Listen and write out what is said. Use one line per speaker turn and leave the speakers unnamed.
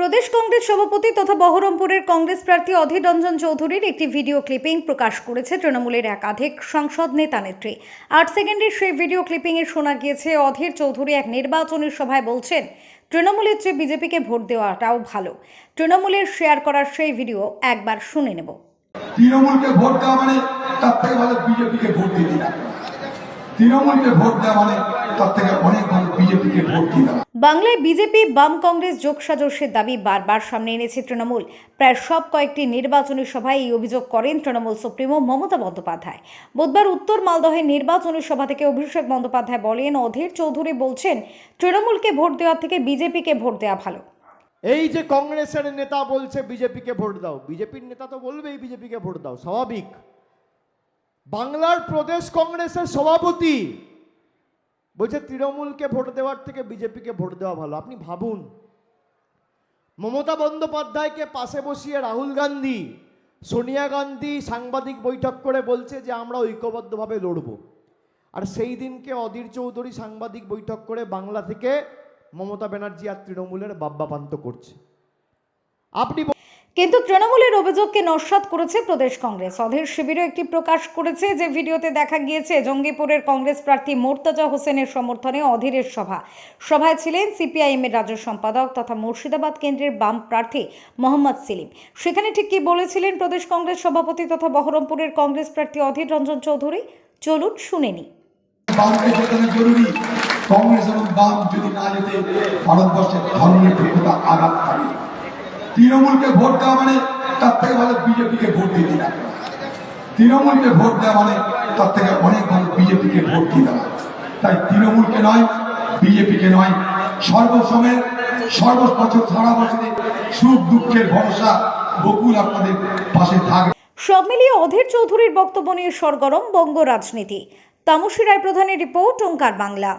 প্রদেশ কংগ্রেস সভাপতি তথা বহরমপুরের কংগ্রেস প্রার্থী অধীর রঞ্জন চৌধুরীর একটি ভিডিও ক্লিপিং প্রকাশ করেছে তৃণমূলের একাধিক সংসদ নেতা নেত্রী। আট সেকেন্ডের সেই ভিডিও ক্লিপিংয়ে শোনা গিয়েছে, অধীর চৌধুরী এক নির্বাচনী সভায় বলছেন, তৃণমূলের চেয়ে বিজেপিকে ভোট দেওয়াটাও ভালো। তৃণমূলের শেয়ার করার সেই ভিডিও একবার শুনে নেব।
তৃণমূলকে ভোট দেওয়া মানে তার থেকে ভালো বিজেপিকে ভোট দিয়ে তৃণমূলকে ভোট দেওয়া মানে তার থেকে অনেক ভালো বিজেপিকে ভোট দিয়ে দেওয়া।
বাংলায় বিজেপি বাম কংগ্রেস যোগসাজশের দাবি বারবার সামনে এনেছে তৃণমূল। প্রায় সব কয়েকটি নির্বাচনী সভায় এই অভিযোগ করেন তৃণমূল সুপ্রিমো মমতা বন্দ্যোপাধ্যায়। বুধবার উত্তর মালদহের নির্বাচনী সভা থেকে অভিষেক বন্দ্যোপাধ্যায় বলেন অধীর চৌধুরী বলছেন তৃণমূলকে ভোট দেওয়ার থেকে বিজেপিকে ভোট দেওয়া ভালো।
এই যে কংগ্রেসের নেতা বলছে বিজেপিকে ভোট দাও। বিজেপির নেতা তো বলবেই বিজেপিকে ভোট দাও স্বাভাবিক। বাংলার প্রদেশ কংগ্রেসের সভাপতি। বলছে, তৃণমূলকে ভোট দেওয়ার থেকে বিজেপিকে ভোট দেওয়া ভালো। আপনি ভাবুন, মমতা বন্দ্যোপাধ্যায়কে পাশে বসিয়ে রাহুল গান্ধী, সোনিয়া গান্ধী সাংবাদিক বৈঠক করে বলছে যে, আমরা ঐক্যবদ্ধভাবে লড়ব। আর সেই দিনকে অধীর চৌধুরী সাংবাদিক বৈঠক করে বাংলা থেকে মমতা ব্যানার্জি আর তৃণমূলের বাব্যাপান্ত করছে। আপনি
কিন্তু তৃণমূলের অভিযোগকে নস্বাত করেছে প্রদেশ কংগ্রেস। অধীর শিবিরও একটি প্রকাশ করেছে যে ভিডিওতে দেখা গিয়েছে, জঙ্গিপুরের কংগ্রেস প্রার্থী মোর্তাজা হোসেনের সমর্থনে অধীরের সভা। সভায় ছিলেন সিপিআইএম এর রাজ্য সম্পাদক তথা মুর্শিদাবাদ কেন্দ্রের বাম প্রার্থী মোহাম্মদ সেলিম। সেখানে ঠিক কি বলেছিলেন প্রদেশ কংগ্রেস সভাপতি তথা বহরমপুরের কংগ্রেস প্রার্থী অধীর রঞ্জন চৌধুরী? চলুন শুনেনি
কংগ্রেস এবং বাম যদি না যেতে ভারতবর্ষের ধর্মনিরপেক্ষতা আঘাত পাবে তৃণমূলকে ভোট দেওয়া মানে তার থেকে ভালো বিজেপিকে ভোট দিয়ে দিলাম। তৃণমূলকে ভোট দেওয়া মানে তার থেকে অনেক ভালো বিজেপিকে ভোট দিয়ে দেওয়া তাই তৃণমূলকে নয়, বিজেপিকে নয়। সর্বসময়ের সর্ববছর সারা বছরে সুখ দুঃখের ভরসা বকুল আপনাদের পাশে থাকবে।
সব মিলিয়ে অধীর চৌধুরীর বক্তব্য নিয়ে সরগরম বঙ্গ রাজনীতি। তামসী রায় প্রধানের রিপোর্ট ওঙ্কার বাংলা।